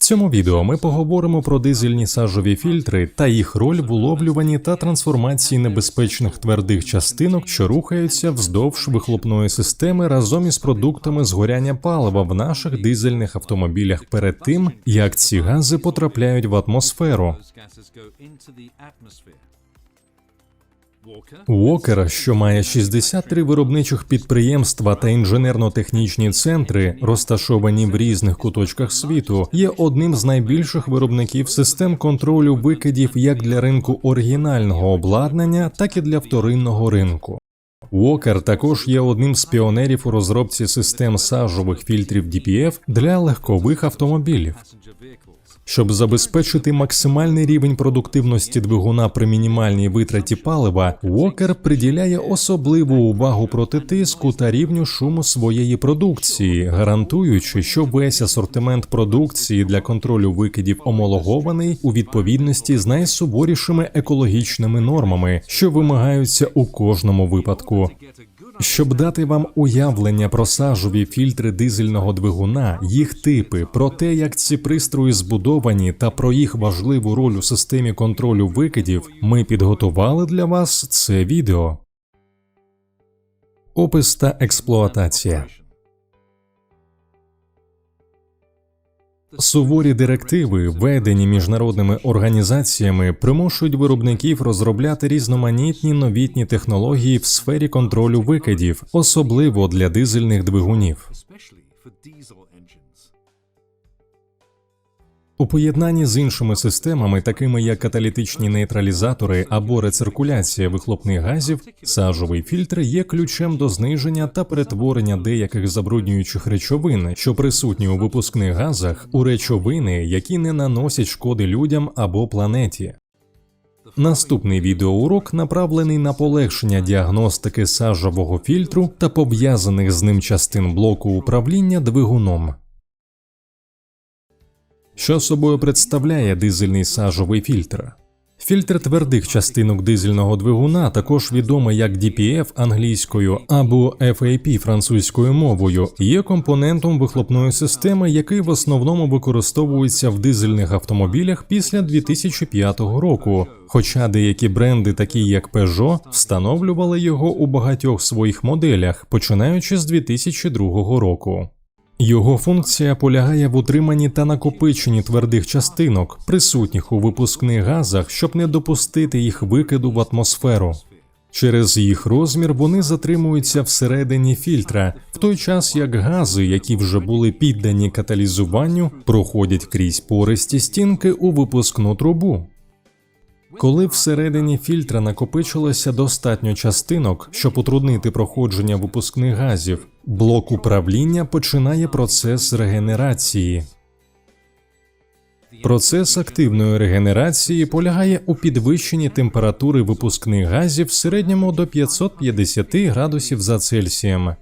Цьому відео ми поговоримо про дизельні сажові фільтри та їх роль в уловлюванні та трансформації небезпечних твердих частинок, що рухаються вздовж вихлопної системи разом із продуктами згоряння палива в наших дизельних автомобілях перед тим, як ці гази потрапляють в атмосферу. Those gases go into the atmosphere. Walker, Уокер, що має 63 виробничих підприємства та інженерно-технічні центри, розташовані в різних куточках світу, є одним з найбільших виробників систем контролю викидів як для ринку оригінального обладнання, так і для вторинного ринку. Уокер також є одним з піонерів у розробці систем сажових фільтрів DPF для легкових автомобілів. Щоб забезпечити максимальний рівень продуктивності двигуна при мінімальній витраті палива, Уокер приділяє особливу увагу протитиску та рівню шуму своєї продукції, гарантуючи, що весь асортимент продукції для контролю викидів омологований у відповідності з найсуворішими екологічними нормами, що вимагаються у кожному випадку. Щоб дати вам уявлення про сажові фільтри дизельного двигуна, їх типи, про те, як ці пристрої збудовані, та про їх важливу роль у системі контролю викидів, ми підготували для вас це відео. Опис та експлуатація. Суворі директиви, введені міжнародними організаціями, примушують виробників розробляти різноманітні новітні технології в сфері контролю викидів, особливо для дизельних двигунів. У поєднанні з іншими системами, такими як каталітичні нейтралізатори або рециркуляція вихлопних газів, сажовий фільтр є ключем до зниження та перетворення деяких забруднюючих речовин, що присутні у випускних газах, у речовини, які не наносять шкоди людям або планеті. Наступний відеоурок направлений на полегшення діагностики сажового фільтру та пов'язаних з ним частин блоку управління двигуном. Що собою представляє дизельний сажовий фільтр? Фільтр твердих частинок дизельного двигуна, також відомий як DPF англійською або FAP французькою мовою, є компонентом вихлопної системи, який в основному використовується в дизельних автомобілях після 2005 року. Хоча деякі бренди, такі як Peugeot, встановлювали його у багатьох своїх моделях, починаючи з 2002 року. Його функція полягає в утриманні та накопиченні твердих частинок, присутніх у випускних газах, щоб не допустити їх викиду в атмосферу. Через їх розмір вони затримуються всередині фільтра, в той час як гази, які вже були піддані каталізуванню, проходять крізь пористі стінки у випускну трубу. Коли всередині фільтра накопичилося достатньо частинок, щоб утруднити проходження випускних газів, блок управління починає процес регенерації. Процес активної регенерації полягає у підвищенні температури випускних газів в середньому до 550 градусів за Цельсієм.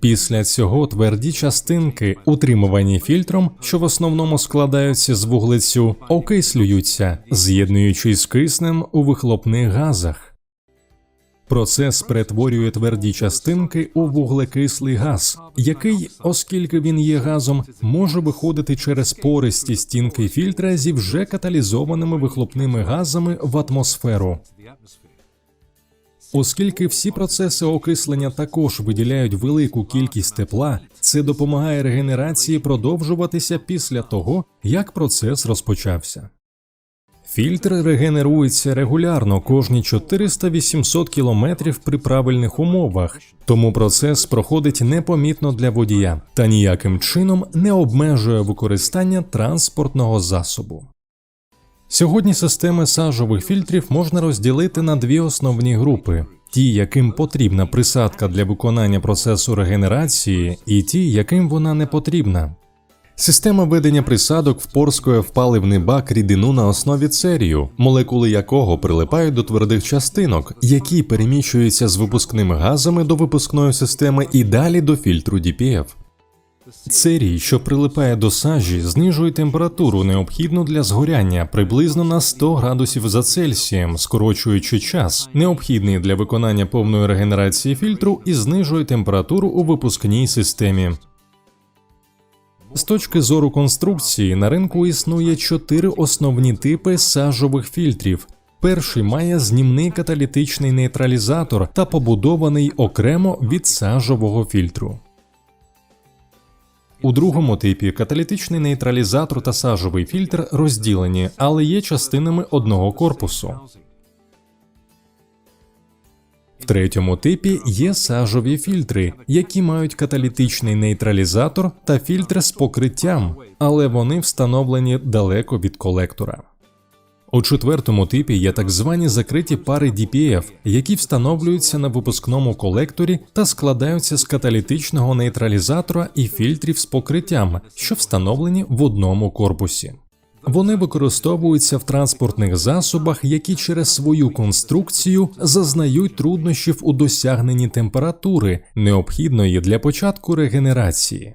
Після цього тверді частинки, утримувані фільтром, що в основному складаються з вуглецю, окислюються, з'єднуючись з киснем у вихлопних газах. Процес перетворює тверді частинки у вуглекислий газ, який, оскільки він є газом, може виходити через пористі стінки фільтра зі вже каталізованими вихлопними газами в атмосферу. Оскільки всі процеси окислення також виділяють велику кількість тепла, це допомагає регенерації продовжуватися після того, як процес розпочався. Фільтр регенерується регулярно кожні 400-800 км при правильних умовах, тому процес проходить непомітно для водія та ніяким чином не обмежує використання транспортного засобу. Сьогодні системи сажових фільтрів можна розділити на дві основні групи: ті, яким потрібна присадка для виконання процесу регенерації, і ті, яким вона не потрібна. Система ведення присадок впорскує в паливний бак рідину на основі церію, молекули якого прилипають до твердих частинок, які переміщуються з випускними газами до випускної системи і далі до фільтру DPF. Церій, що прилипає до сажі, знижує температуру, необхідну для згоряння приблизно на 100 градусів за Цельсієм, скорочуючи час, необхідний для виконання повної регенерації фільтру, і знижує температуру у випускній системі. З точки зору конструкції на ринку існує чотири основні типи сажових фільтрів. Перший має знімний каталітичний нейтралізатор та побудований окремо від сажового фільтру. У другому типі каталітичний нейтралізатор та сажовий фільтр розділені, але є частинами одного корпусу. Третьому типі є сажові фільтри, які мають каталітичний нейтралізатор та фільтр з покриттям, але вони встановлені далеко від колектора. У четвертому типі є так звані закриті пари DPF, які встановлюються на випускному колекторі та складаються з каталітичного нейтралізатора і фільтрів з покриттям, що встановлені в одному корпусі. Вони використовуються в транспортних засобах, які через свою конструкцію зазнають труднощів у досягненні температури, необхідної для початку регенерації.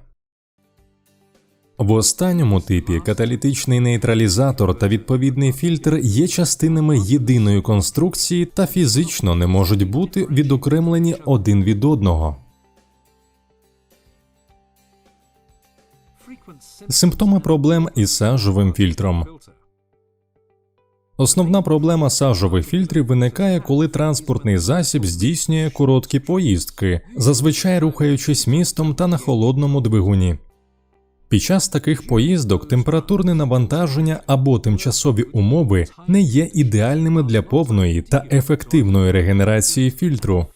В останньому типі каталітичний нейтралізатор та відповідний фільтр є частинами єдиної конструкції та фізично не можуть бути відокремлені один від одного. Симптоми проблем із сажовим фільтром. Основна проблема сажових фільтрів виникає, коли транспортний засіб здійснює короткі поїздки, зазвичай рухаючись містом та на холодному двигуні. Під час таких поїздок температурне навантаження або тимчасові умови не є ідеальними для повної та ефективної регенерації фільтру.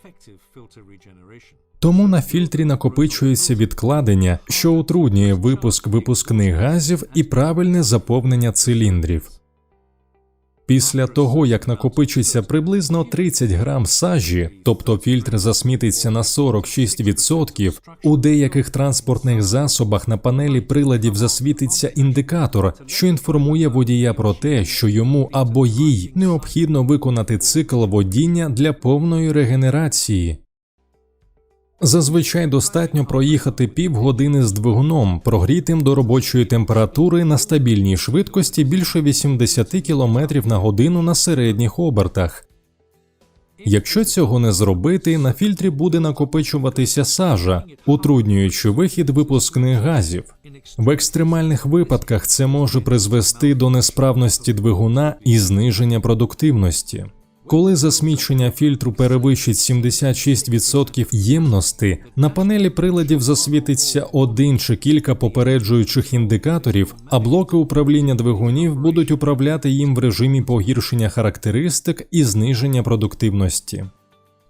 Тому на фільтрі накопичується відкладення, що утруднює випуск випускних газів і правильне заповнення циліндрів. Після того, як накопичиться приблизно 30 грам сажі, тобто фільтр засмітиться на 46%, у деяких транспортних засобах на панелі приладів засвітиться індикатор, що інформує водія про те, що йому або їй необхідно виконати цикл водіння для повної регенерації. Зазвичай достатньо проїхати півгодини з двигуном, прогрітим до робочої температури на стабільній швидкості більше 80 км на годину на середніх обертах. Якщо цього не зробити, на фільтрі буде накопичуватися сажа, утруднюючи вихід випускних газів. В екстремальних випадках це може призвести до несправності двигуна і зниження продуктивності. Коли засмічення фільтру перевищить 76% ємності, на панелі приладів засвітиться один чи кілька попереджуючих індикаторів, а блоки управління двигунів будуть управляти їм в режимі погіршення характеристик і зниження продуктивності.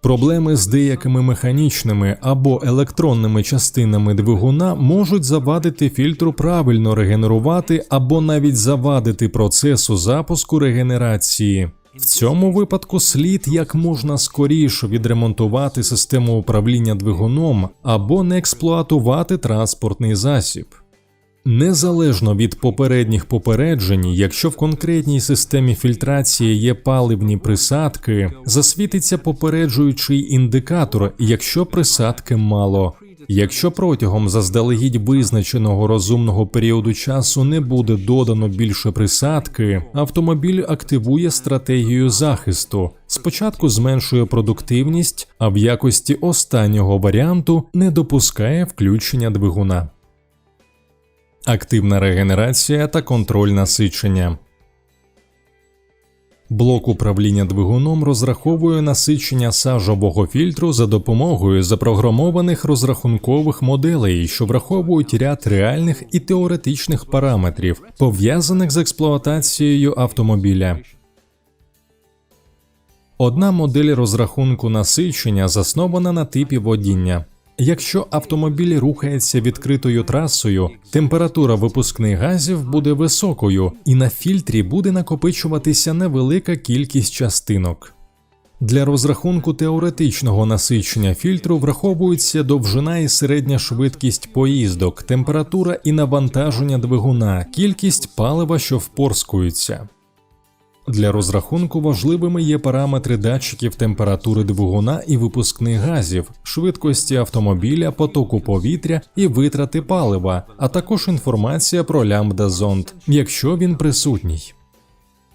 Проблеми з деякими механічними або електронними частинами двигуна можуть завадити фільтру правильно регенерувати або навіть завадити процесу запуску регенерації. В цьому випадку слід як можна скоріше відремонтувати систему управління двигуном або не експлуатувати транспортний засіб. Незалежно від попередніх попереджень, якщо в конкретній системі фільтрації є паливні присадки, засвітиться попереджуючий індикатор, якщо присадки мало. Якщо протягом заздалегідь визначеного розумного періоду часу не буде додано більше присадки, автомобіль активує стратегію захисту. Спочатку зменшує продуктивність, а в якості останнього варіанту не допускає включення двигуна. Активна регенерація та контроль насичення. Блок управління двигуном розраховує насичення сажового фільтру за допомогою запрограмованих розрахункових моделей, що враховують ряд реальних і теоретичних параметрів, пов'язаних з експлуатацією автомобіля. Одна модель розрахунку насичення заснована на типі водіння. Якщо автомобіль рухається відкритою трасою, температура випускних газів буде високою, і на фільтрі буде накопичуватися невелика кількість частинок. Для розрахунку теоретичного насичення фільтру враховується довжина і середня швидкість поїздок, температура і навантаження двигуна, кількість палива, що впорскується. Для розрахунку важливими є параметри датчиків температури двигуна і випускних газів, швидкості автомобіля, потоку повітря і витрати палива, а також інформація про лямбда зонд, якщо він присутній.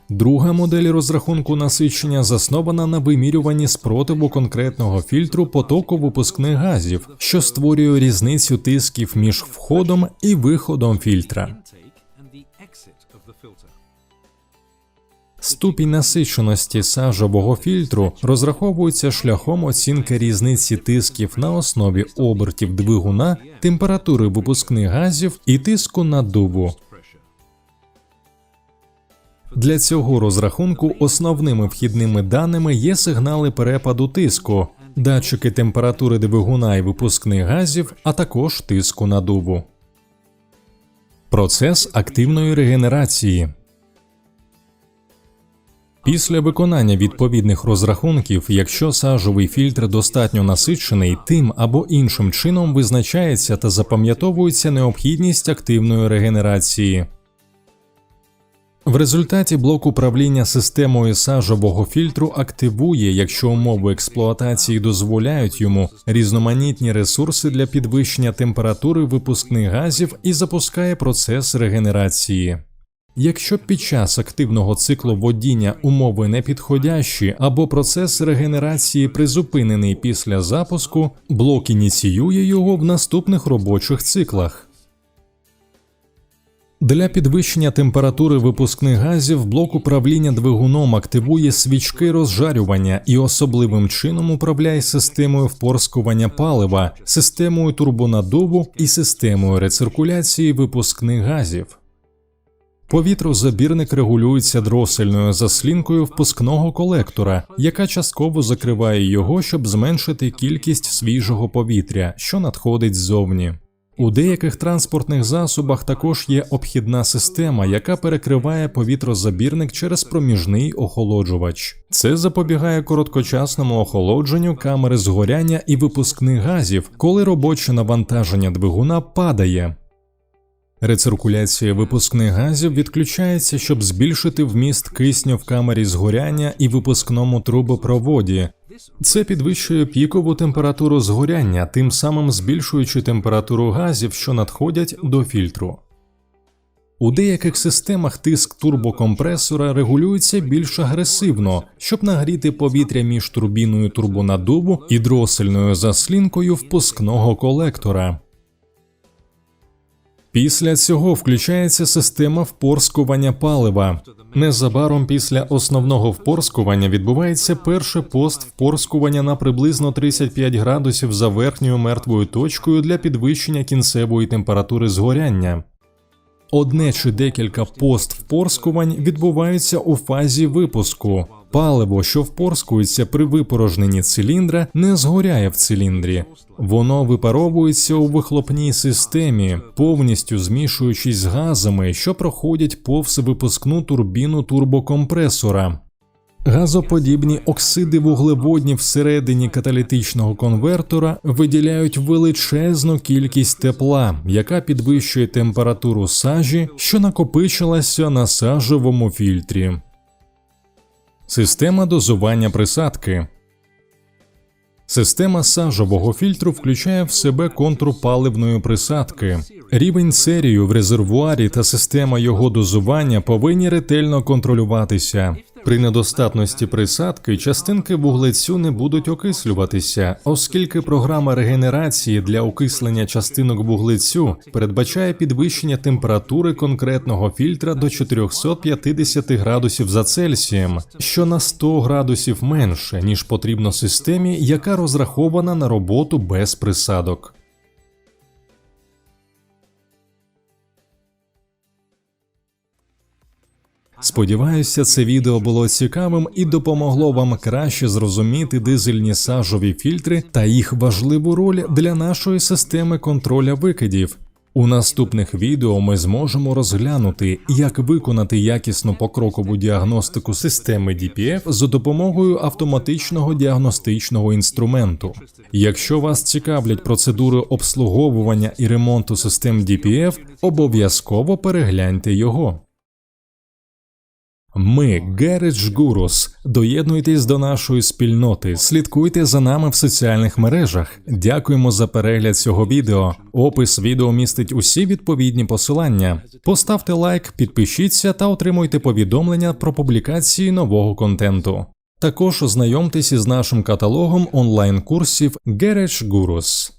Друга модель розрахунку насичення заснована на вимірюванні спротиву конкретного фільтру потоку випускних газів, що створює різницю тисків між входом і виходом фільтра. Ступінь насиченості сажового фільтру розраховується шляхом оцінки різниці тисків на основі обертів двигуна, температури випускних газів і тиску наддуву. Pressure. Для цього розрахунку основними вхідними даними є сигнали перепаду тиску, датчики температури двигуна і випускних газів, а також тиску наддуву. Процес активної регенерації. Після виконання відповідних розрахунків, якщо сажовий фільтр достатньо насичений, тим або іншим чином визначається та запам'ятовується необхідність активної регенерації. В результаті блок управління системою сажового фільтру активує, якщо умови експлуатації дозволяють йому різноманітні ресурси для підвищення температури випускних газів і запускає процес регенерації. Якщо під час активного циклу водіння умови непідходящі або процес регенерації призупинений після запуску, блок ініціює його в наступних робочих циклах. Для підвищення температури випускних газів блок управління двигуном активує свічки розжарювання і особливим чином управляє системою впорскування палива, системою турбонаддуву і системою рециркуляції випускних газів. Повітрозабірник регулюється дросельною заслінкою впускного колектора, яка частково закриває його, щоб зменшити кількість свіжого повітря, що надходить ззовні. У деяких транспортних засобах також є обхідна система, яка перекриває повітрозабірник через проміжний охолоджувач. Це запобігає короткочасному охолодженню камери згоряння і випускних газів, коли робоче навантаження двигуна падає. Рециркуляція випускних газів відключається, щоб збільшити вміст кисню в камері згоряння і випускному трубопроводі. Це підвищує пікову температуру згоряння, тим самим збільшуючи температуру газів, що надходять до фільтру. У деяких системах тиск турбокомпресора регулюється більш агресивно, щоб нагріти повітря між турбіною турбонаддуву і дросельною заслінкою впускного колектора. Після цього включається система впорскування палива. Незабаром після основного впорскування відбувається перше пост впорскування на приблизно 35 градусів за верхньою мертвою точкою для підвищення кінцевої температури згоряння. Одне чи декілька пост впорскувань відбуваються у фазі випуску. Паливо, що впорскується при випорожненні циліндра, не згоряє в циліндрі. Воно випаровується у вихлопній системі, повністю змішуючись з газами, що проходять повз випускну турбіну турбокомпресора. Газоподібні оксиди вуглеводнів всередині каталітичного конвертора виділяють величезну кількість тепла, яка підвищує температуру сажі, що накопичилася на сажовому фільтрі. Система дозування присадки. Система сажового фільтру включає в себе контур паливної присадки. Рівень серію в резервуарі та система його дозування повинні ретельно контролюватися. При недостатності присадки частинки вуглецю не будуть окислюватися, оскільки програма регенерації для окислення частинок вуглецю передбачає підвищення температури конкретного фільтра до 450 градусів за Цельсієм, що на 100 градусів менше, ніж потрібно системі, яка розрахована на роботу без присадок. Сподіваюся, це відео було цікавим і допомогло вам краще зрозуміти дизельні сажові фільтри та їх важливу роль для нашої системи контроля викидів. У наступних відео ми зможемо розглянути, як виконати якісну покрокову діагностику системи DPF за допомогою автоматичного діагностичного інструменту. Якщо вас цікавлять процедури обслуговування і ремонту систем DPF, обов'язково перегляньте його. Ми Garage Gurus. Доєднуйтесь до нашої спільноти, слідкуйте за нами в соціальних мережах. Дякуємо за перегляд цього відео. Опис відео містить усі відповідні посилання. Поставте лайк, підпишіться та отримуйте повідомлення про публікації нового контенту. Також ознайомтесь із нашим каталогом онлайн-курсів Garage Gurus.